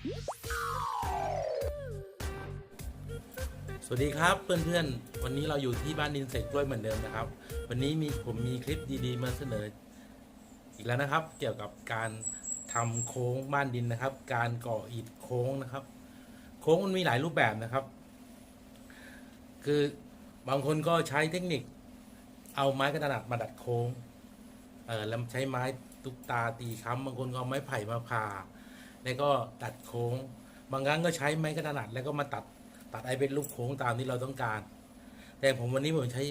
สวัสดีครับเพื่อนๆ วันนี้เราอยู่ที่บ้านดินเสกกล้วยเหมือนเดิมนะครับ วันนี้มีผมมีคลิปดีๆ มาเสนอ อีกแล้วนะครับ เกี่ยวกับการทำโค้งบ้านดินนะครับ การก่ออิฐโค้งนะครับ โค้งมันมีหลายรูปแบบนะครับ คือบางคนก็ใช้เทคนิค เอาไม้กระดาษมาดัดโค้งเออแล้วใช้ไม้ตุกตาตีค้ำบางคนก็เอาไม้ไผ่มาผ่า แล้วก็ตัดโค้ง บางครั้งก็ใช้ไม้กระดาษแล้วก็มาตัดตัดไอเป็นลูกโค้งตามที่เราต้องการ แต่ผมวันนี้ผมใช้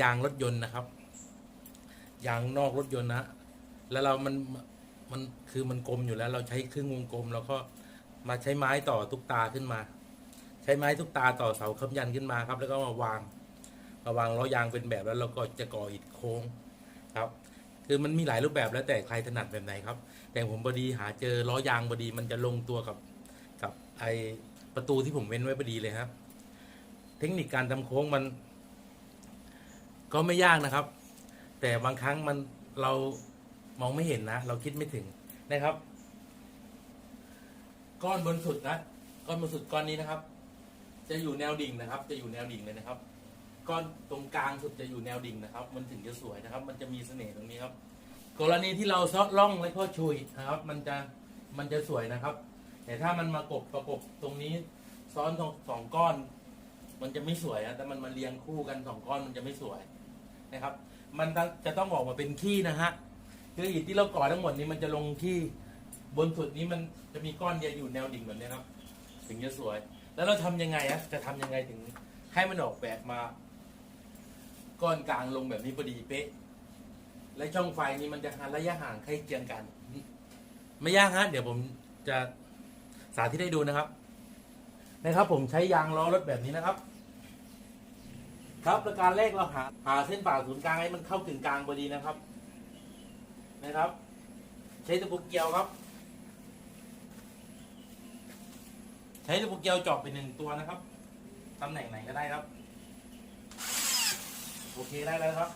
ยางรถยนต์นะครับ ยางนอกรถยนต์นะแล้วเรามันมันคือมันกลมอยู่แล้ว เราใช้ครึ่งวงกลม แล้วก็มาใช้ไม้ต่อตุกตาขึ้นมา ใช้ไม้ตุกตาต่อเสาค้ำยันขึ้นมาครับ แล้วก็มาวางมาวางล้อยางเป็นแบบแล้วเราก็จะก่ออิฐโค้งครับ คือมันมีหลายรูปแบบแล้วแต่ใครถนัดแบบไหนครับ แต่ผมพอดีหาเจอล้อยางพอดีมันจะลงตัวกับกับไอประตูที่ผมเว้นไว้พอดีเลยครับ เทคนิคการทำโค้งมัน ก็ไม่ยากนะครับ แต่บางครั้งมันเรามองไม่เห็นนะ เราคิดไม่ถึงนะครับ ก้อนบนสุดนะก้อนบนสุดก้อนนี้นะครับ จะอยู่แนวดิ่งนะครับ จะอยู่แนวดิ่งเลยนะครับ ก้อนตรงกลางสุดจะอยู่แนวดิ่งนะครับ มันถึงจะสวยนะครับ มันจะมีเสน่ห์ตรงนี้ครับ กรณีที่เราซาะล่องแล้วก็ชุยนะครับ มันจะมันจะสวยนะครับ แต่ถ้ามันมากบประกบตรงนี้ซ้อนสองสองก้อน มันจะไม่สวยนะแต่มันมาเรียงคู่กันสองก้อนมันจะไม่สวยนะครับ มันต้องจะต้องออกมาเป็นขี้นะฮะคืออิฐที่เราก่อทั้งหมดนี้มันจะลงที่บนสุดนี้มันจะมีก้อนเดียวอยู่แนวดิ่งแบบนี้ครับ ถึงจะสวย แล้วเราทำยังไงอะจะทำยังไงถึงให้มันออกแบบมา ก้อนกลางลงแบบนี้พอดีเป๊ะ และช่องไฟนี้มันจะหาระยะห่างใกล้เคียงกัน ไม่ยากฮะเดี๋ยวผมจะสาธิตให้ดูนะครับ นะครับ ผมใช้ยางล้อรถแบบนี้นะครับ ครับประการแรกเราหาหาเส้นผ่าศูนย์กลางให้มันเข้ากึ่งกลางพอดีนะครับ นะครับ ใช้ตะปูเกียวครับ ใช้ตะปูเกียวเจาะไปหนึ่งตัวนะครับตำแหน่งไหนก็ได้ครับ โอเคได้แล้วครับ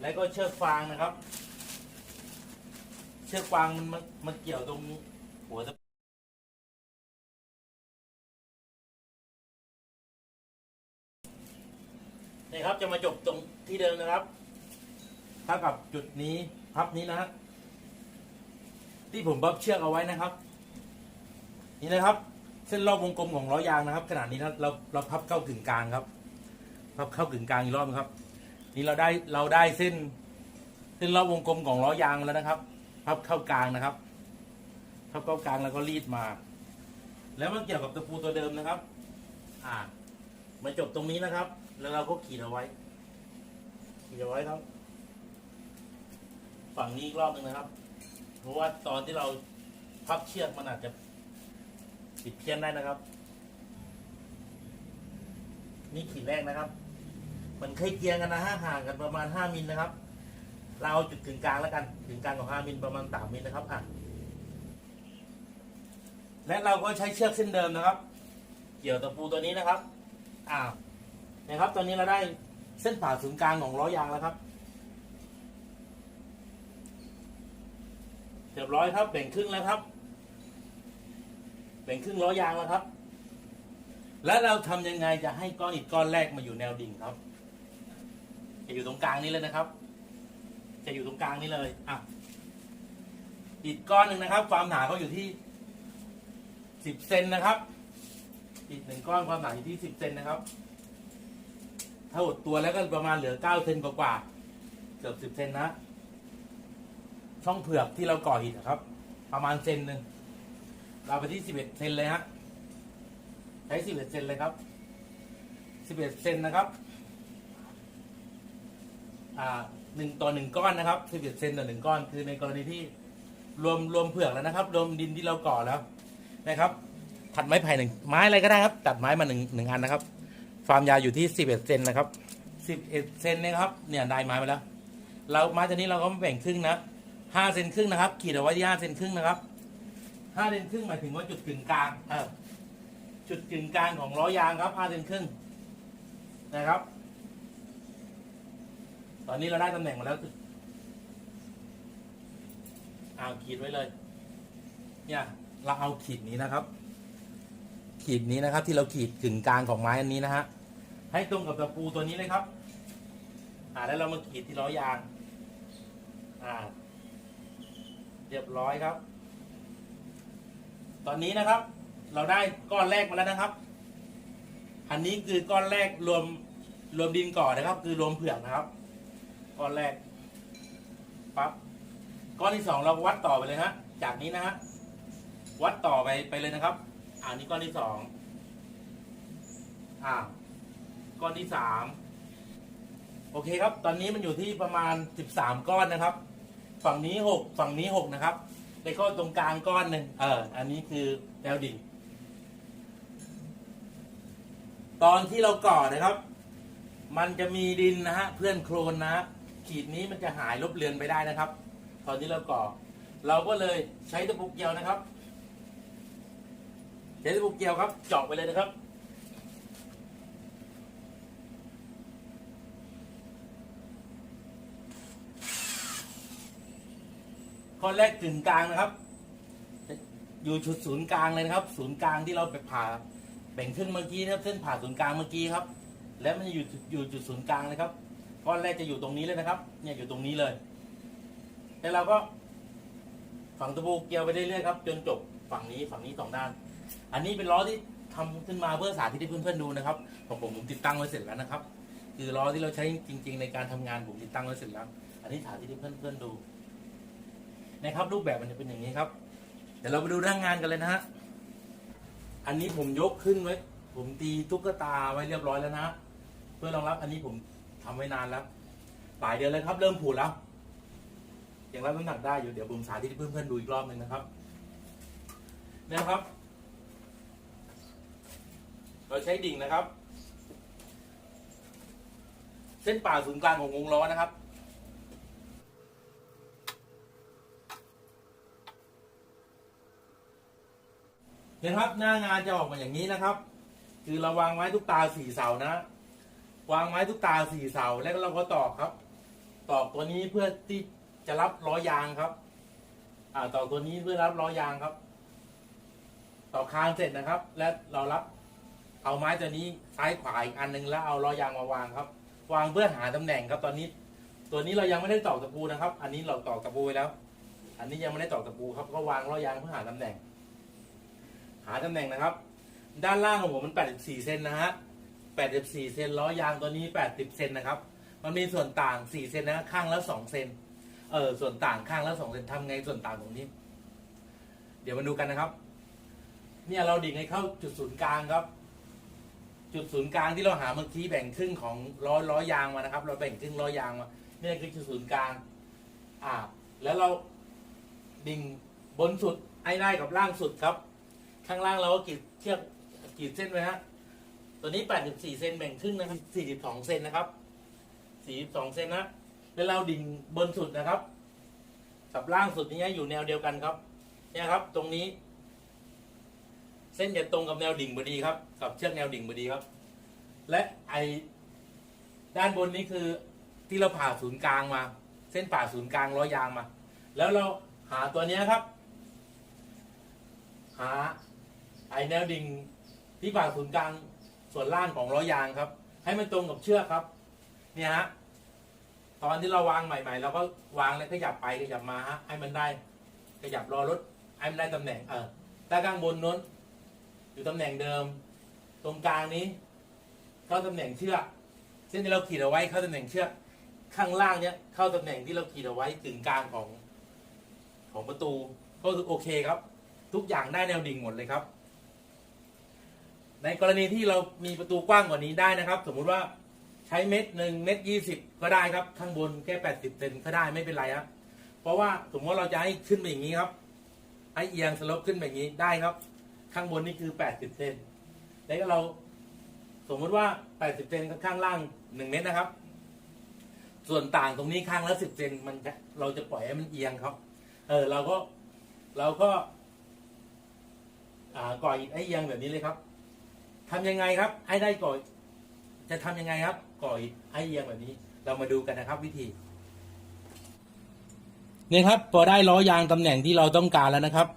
แล้วก็เชือกฟางนะครับ เชือกฟางมันมามาเกี่ยวตรงหัวตะนี่ครับจะมาจบตรงที่เดิมนะครับเท่ากับจุดนี้พับนี้นะฮะที่ผมพับเชือกเอาไว้นะครับ นี่นะครับ เส้นรอบวงกลมของล้อยางนะครับ ขนาดนี้นะเราเราพับเข้ากึ่งกลางครับ พับเข้ากึ่งกลางอีกรอบนะครับ นี่เราได้เราได้เส้น เส้นรอบวงกลมของล้อยางแล้วนะครับพับเข้ากลางนะครับพับเข้ากลางแล้วก็รีดมา แล้วมันเกี่ยวกับตะปูตัวเดิมนะครับ อ่ามาจบตรงนี้นะครับ แล้วเราก็ขีดเอาไว้ ขีดเอาไว้ครับ ฝั่งนี้อีกรอบหนึ่งนะครับ เพราะว่าตอนที่เราพับเชือกมันอาจจะผิดเพี้ยนได้นะครับ นี่ขีดแรกนะครับ มันใกล้เคียงกันนะฮะห่างกันประมาณห้ามิลนะครับ เราเอาจุดกึ่งกลางแล้วกันกึ่งกลางของห้ามิลประมาณสามมิลนะครับอะและเราก็ใช้เชือกเส้นเดิมนะครับ เกี่ยวตะปูตัวนี้นะครับอ่านะครับ ตอนนี้เราได้เส้นผ่าศูนย์กลางของล้อยางแล้วครับเรียบร้อยครับแบ่งครึ่งแล้วครับแบ่งครึ่งล้อยางแล้วครับ แล้วเราทำยังไงจะให้ก้อนอิฐก้อนแรกมาอยู่แนวดิ่งครับ จะอยู่ตรงกลางนี้เลยนะครับ จะอยู่ตรงกลางนี้เลยอะอิฐก้อนหนึ่งนะครับ ความหนาเขาอยู่ที่สิบเซนนะครับอิฐหนึ่งก้อนความหนาอยู่ที่สิบเซนนะครับ ถ้าหดตัวแล้วก็ประมาณเหลือเก้าเซนกว่าๆเกือบสิบเซนนะช่องเผือกที่เราก่ออิฐนะครับ ประมาณเซนหนึ่งเราไปที่สิบเอ็ดเซนเลยฮะใช้สิบเอ็ดเซนเลยครับสิบเอ็ดเซนนะครับ อ่าหนึ่งต่อหนึ่งก้อนนะครับสิบเอ็ดเซนต่อหนึ่งก้อน คือในกรณีที่รวมรวมเผือกแล้วนะครับ รวมดินที่เราก่อแล้วนะครับ ถัดไม้ไผ่หนึ่งไม้อะไรก็ได้ครับ ตัดไม้มาหนึ่งหนึ่งอันนะครับ ความยาวอยู่ที่สิบเอ็ดเซนนะครับสิบเอ็ดเซนนะครับ เนี่ยได้ไม้มาแล้ว เราไม้ตัวนี้เราก็มาแบ่งครึ่งนะห้าเซนครึ่งนะครับ ขีดเอาไว้ที่ห้าเซนครึ่งนะครับห้าเซนครึ่งหมายถึงว่าจุดกึ่งกลางเออจุดกึ่งกลางของล้อยางครับห้าเซนครึ่งนะครับ ตอนนี้เราได้ตำแหน่งมาแล้วอ่าขีดไว้เลย เนี่ย เราเอาขีดนี้นะครับ ขีดนี้นะครับ ที่เราขีดกึ่งกลางของไม้อันนี้นะฮะให้ตรงกับตะปูตัวนี้เลยครับ อ่าแล้วเรามาขีดที่ล้อยาง อ่า เรียบร้อยครับ ตอนนี้นะครับ เราได้ก้อนแรกมาแล้วนะครับ อันนี้คือก้อนแรกรวมรวมดินก่อนนะครับ คือรวมเผือกนะครับ ก้อนแรกปั๊บก้อนที่สองเราวัดต่อไปเลยฮะ จากนี้นะฮะวัดต่อไปไปเลยนะครับ อ่านี่ก้อนที่สองอ่าก้อนที่สามโอเคครับ ตอนนี้มันอยู่ที่ประมาณสิบสามก้อนนะครับ ฝั่งนี้หกฝั่งนี้หกนะครับในก้อนตรงกลางก้อนหนึ่งเออ อันนี้คือแนวดิ่งตอนที่เราก่อนะครับ มันจะมีดินนะฮะ เพื่อนโครนนะ ขีดนี้มันจะหายลบเลือนไปได้นะครับ ตอนที่เราก่อ เราก็เลยใช้ตะปูเกียวนะครับใช้ตะปูเกียวครับ เจาะไปเลยนะครับ ข้อแรกกึ่งกลางนะครับ อยู่จุดศูนย์กลางเลยนะครับ ศูนย์กลางที่เราไปผ่าแบ่งครึ่งเมื่อกี้นะครับ เส้นผ่าศูนย์กลางเมื่อกี้ครับ แล้วมันจะอยู่อยู่จุดศูนย์กลางเลยครับ ก้อนแรกจะอยู่ตรงนี้เลยนะครับ เนี่ยอยู่ตรงนี้เลย แล้วเราก็ฝังตะปูเกลียวไปเรื่อยๆครับจนจบฝั่งนี้ฝั่งนี้สองด้าน อันนี้เป็นล้อที่ทำขึ้นมาเพื่อสาธิตให้เพื่อนๆดูนะครับของผมผมติดตั้งไว้เสร็จแล้วนะครับ คือล้อที่เราใช้จริง ๆ ในการทำงานผมติดตั้งไว้เสร็จแล้ว อันนี้สาธิตให้เพื่อนๆดู นะครับ รูปแบบมันจะเป็นอย่างนี้ครับ เดี๋ยวเราไปดูหน้างงานกันเลยนะฮะ อันนี้ผมยกขึ้นไว้ ผมตีตุ๊กตาไว้เรียบร้อยแล้วนะ เพื่อรองรับอันนี้ผม ทำไว้นานแล้วหลายเดือนแล้วครับ เริ่มผูดแล้วยังรับน้ำหนักได้อยู่เดี๋ยวผมสาธิตเพื่อนๆดูอีกรอบหนึ่งนะครับเนี่ยนะครับ เราใช้ดิ่งนะครับ เส้นป่าศูนย์กลางของวงล้อนะครับเนี่ยครับหน้างานจะออกมาอย่างนี้นะครับ คือราวางไม้ทุกตาสี่เสานะ วางไม้ทุกตาสี่เสาแล้วก็เราก็ตอกครับ ตอกตัวนี้เพื่อที่จะรับล้อยางครับ อ่าตอกตัวนี้เพื่อรับล้อยางครับ ตอกคานเสร็จนะครับ และเรารับเอาไม้ตัวนี้ซ้ายขวาอีกอันหนึ่งแล้วเอาล้อยางมาวางครับ วางเพื่อหาตำแหน่งครับ ตอนนี้ ตัวนี้เรายังไม่ได้ตอกตะปูนะครับ อันนี้เราตอกตะปูไว้แล้ว อันนี้ยังไม่ได้ตอกตะปูครับก็วางล้อยางเพื่อหาตำแหน่ง หาตำแหน่งนะครับ ด้านล่างของผมมัน 84 เซนนะฮะ 84 เซนล้อยางตัวนี้ 80 เซนนะครับ มันมีส่วนต่าง 4 เซนนะข้างละ2เซนเออส่วนต่างข้างละ2เซนทำไงส่วนต่างตรงนี้ เดี๋ยวมาดูกันนะครับ เนี่ยเราดิ่งให้เข้าจุดศูนย์กลางครับ จุดศูนย์กลางที่เราหาเมื่อกี้แบ่งครึ่งของล้อล้อยางมานะครับ เราแบ่งครึ่งล้อยางมาเนี่ยคือจุดศูนย์กลาง อ่า แล้วเราดิ่งบนสุดไอ้ได้กับล่างสุดครับ ข้างล่างเราก็กีดเชือกกรีดเส้นไว้ฮะ ตัวนี้ 84 เซนแบ่งครึ่งนะครับ 42 เซนนะครับ 42 เซนนะ แล้วเราดิ่งบนสุดนะครับ กับล่างสุดนี้อยู่แนวเดียวกันครับ เนี่ยครับ ตรงนี้ เส้นจะตรงกับแนวดิ่งพอดีครับ กับเชือกแนวดิ่งพอดีครับ และไอด้านบนนี้คือที่เราผ่าศูนย์กลางมา เส้นผ่าศูนย์กลางร้อยยางมา แล้วเราหาตัวเนี้ยครับ หาไอแนวดิ่งที่ผ่าศูนย์กลาง ส่วนล่างของล้อยางครับ ให้มันตรงกับเชือกครับ เนี่ยฮะตอนที่เราวางใหม่ๆเราก็วางแล้วขยับไปขยับมาฮะให้มันได้ขยับรอรถให้มันได้ตำแหน่งเออด้านข้างบนนู้นอยู่ตำแหน่งเดิม ตรงกลางนี้ เข้าตำแหน่งเชือกเส้นที่เราขีดเอาไว้เข้าตำแหน่งเชือกข้างล่างเนี้ยเข้าตำแหน่งที่เราขีดเอาไว้ถึงกลางของของประตูก็โอเคครับ ทุกอย่างได้แนวดิ่งหมดเลยครับ ในกรณีที่เรามีประตูกว้างกว่านี้ได้นะครับ สมมุติว่าใช้เม็ดหนึ่งเม็ดยี่สิบก็ได้ครับ ข้างบนแค่แปดสิบเซนก็ได้ไม่เป็นไรครับเพราะว่าสมมติว่าเราจะให้ขึ้นไปอย่างนี้ครับให้เอียงสลบขึ้นไปอย่างนี้ได้ครับ ข้างบนนี่คือแปดสิบเซนแล้วเราสมมุติว่าแปดสิบเซนข้างล่างหนึ่งเมตรนะครับ ส่วนต่างตรงนี้ข้างละสิบเซนมันเราจะปล่อยให้มันเอียงครับ เออเราก็เราก็ อ่าก่ออิฐให้เอียงแบบนี้เลยครับ ทำยังไงครับ ให้ได้ก่อจะทำยังไงครับ ก่ออิฐให้เอียงแบบนี้ เรามาดูกันนะครับ วิธีนี่ครับ พอได้ล้อยางตำแหน่งที่เราต้องการแล้วนะครับ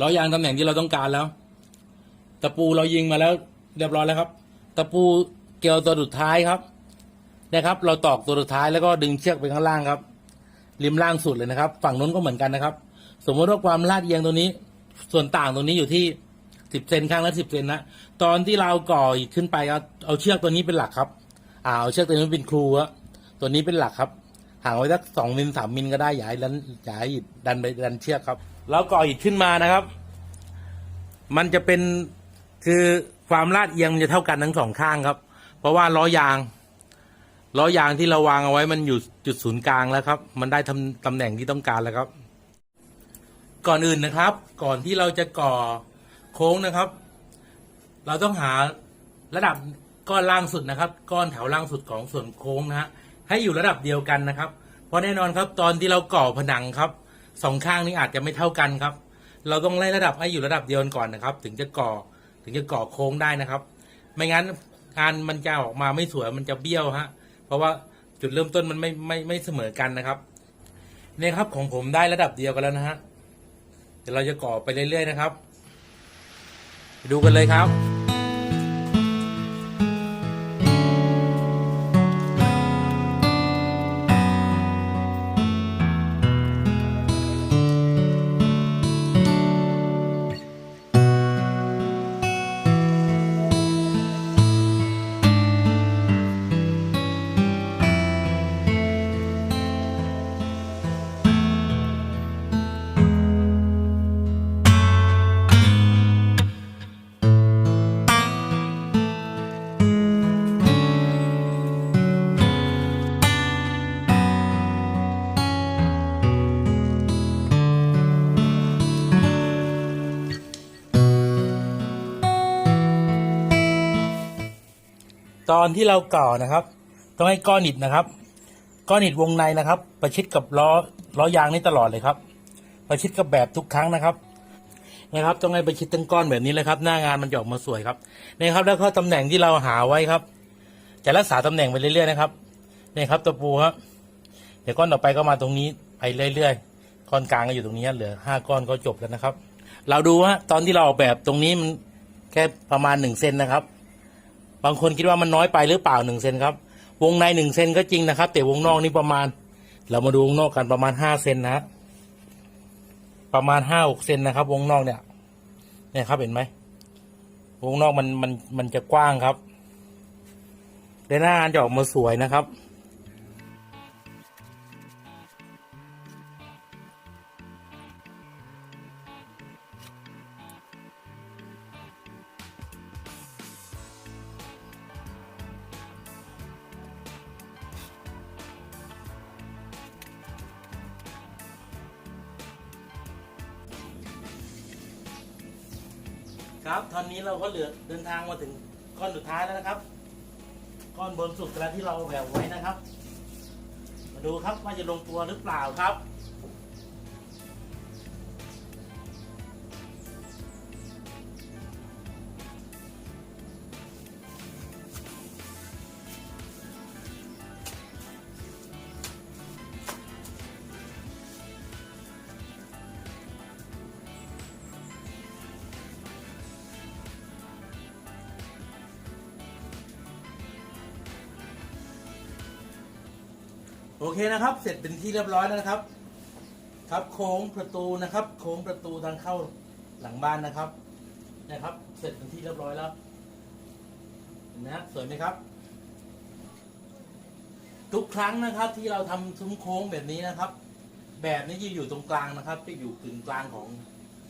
ล้อยางตำแหน่งที่เราต้องการแล้ว ตะปูเรายิงมาแล้วเรียบร้อยแล้วครับ ตะปูเกลียวตัวสุดท้ายครับนะครับ เราตอกตัวสุดท้ายแล้วก็ดึงเชือกไปข้างล่างครับ ริมล่างสุดเลยนะครับ ฝั่งนู้นก็เหมือนกันนะครับ สมมติว่าความลาดเอียงตรงนี้ ส่วนต่างตรงนี้อยู่ที่ สิบเซนข้างละสิบเซนนะตอนที่เราก่ออิฐขึ้นไปเอาเอาเชือกตัวนี้เป็นหลักครับ อ่าเอาเชือกตัวนี้เป็นครูอะตัวนี้เป็นหลักครับห่างไว้สักสองมิลสามมิลก็ได้อย่าให้ดันอย่าให้ดันไปดันเชือกครับ แล้วก่ออิฐขึ้นมานะครับ มันจะเป็นคือความลาดเอียงมันจะเท่ากันทั้งสองข้างครับ เพราะว่าล้อยางล้อยางที่เราวางเอาไว้มันอยู่จุดศูนย์กลางแล้วครับ มันได้ทำตำแหน่งที่ต้องการแล้วครับ ก่อนอื่นนะครับ ก่อนที่เราจะก่อ โค้งนะครับ เราต้องหาระดับก้อนล่างสุดนะครับ ก้อนแถวล่างสุดของส่วนโค้งนะฮะให้อยู่ระดับเดียวกันนะครับ เพราะแน่นอนครับ ตอนที่เราก่อผนังครับสองข้างนี้อาจจะไม่เท่ากันครับ เราต้องไล่ระดับให้อยู่ระดับเดียวกันก่อนนะครับ ถึงจะก่อถึงจะก่อโค้งได้นะครับ ไม่งั้นงานมันจะออกมาไม่สวยมันจะเบี้ยวฮะเพราะว่าจุดเริ่มต้นมันไม่ไม่ไม่เสมอกันนะครับเนี่ยครับของผมได้ระดับเดียวกันแล้วนะฮะเดี๋ยวเราจะก่อไปเรื่อยๆนะครับ ดูกันเลยครับ ตอนที่เราก่อนะครับต้องให้ก้อนอิฐนะครับ ก้อนอิฐวงในนะครับ ประชิดกับล้อล้อยางนี่ตลอดเลยครับ ประชิดกับแบบทุกครั้งนะครับนะครับต้องให้ประชิดตั้งก้อนแบบนี้เลยครับ หน้างานมันจะออกมาสวยครับนี่ครับ แล้วก็ตำแหน่งที่เราหาไว้ครับ จะรักษาตำแหน่งไปเรื่อยๆนะครับนี่ครับตะปูครับเดี๋ยวก้อนต่อไปก็มาตรงนี้ไปเรื่อยๆก้อนกลางก็อยู่ตรงนี้เหลือห้าก้อนก็จบแล้วนะครับ เราดูว่าตอนที่เราออกแบบตรงนี้มันแค่ประมาณหนึ่งเซนนะครับ บางคนคิดว่ามันน้อยไปหรือเปล่าหนึ่งเซนครับ วงในหนึ่งเซนก็จริงนะครับ แต่วงนอกนี่ประมาณ เรามาดูวงนอกกันประมาณห้าเซนนะฮะประมาณห้าหกเซนนะครับ วงนอกเนี่ย เนี่ยครับเห็นไหม วงนอกมันมันมันจะกว้างครับแต่หน้างานจะออกมาสวยนะครับ ครับ ตอนนี้เราก็เหลือเดินทางมาถึงก้อนสุดท้ายแล้วนะครับ ก้อนบนสุดแล้วที่เราแหววไว้นะครับ มาดูครับว่าจะลงตัวหรือเปล่าครับ โอเคนะครับ เสร็จเป็นที่เรียบร้อยแล้วนะครับ ครับโค้งประตูนะครับ โค้งประตูทางเข้าหลังบ้านนะครับ นะครับ เสร็จเป็นที่เรียบร้อยแล้วนะสวยไหมครับ ทุกครั้งนะครับ ที่เราทำซุ้มโค้งแบบนี้นะครับ แบบนี้จะอยู่ตรงกลางนะครับ จะอยู่กึ่งกลางของ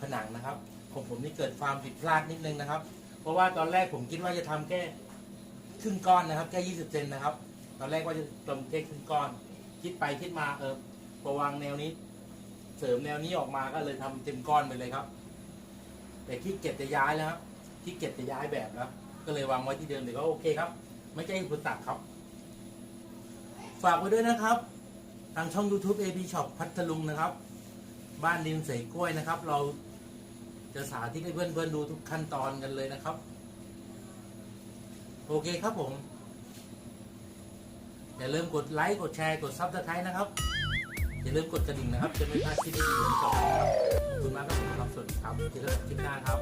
ผนังนะครับของผมนี่เกิดความผิดพลาดนิดนึงนะครับ เพราะว่าตอนแรกผมคิดว่าจะทำแค่ครึ่งก้อนนะครับ แค่ยี่สิบเซนนะครับ ตอนแรกว่าจะทำแค่ครึ่งก้อน คิดไปคิดมาเออพอวางแนวนี้ เสริมแนวนี้ออกมาก็เลยทำเต็มก้อนไปเลยครับ แต่ขี้เกียจจะย้ายแล้วครับขี้เกียจจะย้ายแบบแล้ว ก็เลยวางไว้ที่เดิมแต่ก็โอเคครับ ไม่ใช่อุปสรรคครับ ฝากไว้ด้วยนะครับ ทางช่อง YouTube AB Shop พัทลุงนะครับ บ้านดินเสกกล้วยนะครับ เราจะสาธิตให้เพื่อนๆดูทุกขั้นตอนกันเลยนะครับ โอเคครับผม อย่าลืมกดไลค์กดแชร์กดซับสไครต์นะครับ อย่าลืมกดกระดิ่งนะครับ จะไม่พลาดคลิปดีๆของเราครับขอบคุณมากครับผมครับสวัสดีครับเจอกันคลิปหน้าครับ